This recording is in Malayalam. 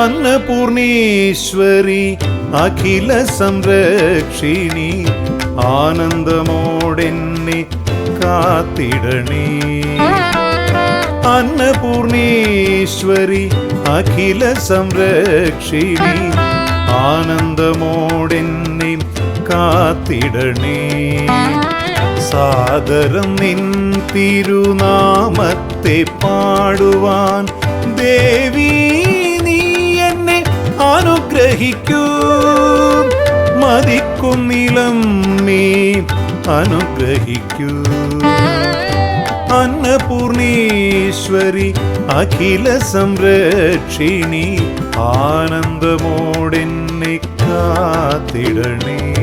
അന്നപൂർണീശ്വരി അഖില സംരക്ഷിണി ആനന്ദമോടെന്നെ കാത്തിടണേ. അന്നപൂർണീശ്വരി അഖില സംരക്ഷിണി ആനന്ദമോടെന്നെ കാത്തിടണേ. സാദരം നിൻ തിരുനാമത്തെ പാടുവാൻ ദേവി അനുഗ്രഹിക്കൂ. മതിക്കുന്നിലം നീ അനുഗ്രഹിക്കൂ. അന്നപൂർണീശ്വരി അഖില സംരക്ഷിണി ആനന്ദമോടെന്നെ കാത്തിടണേ.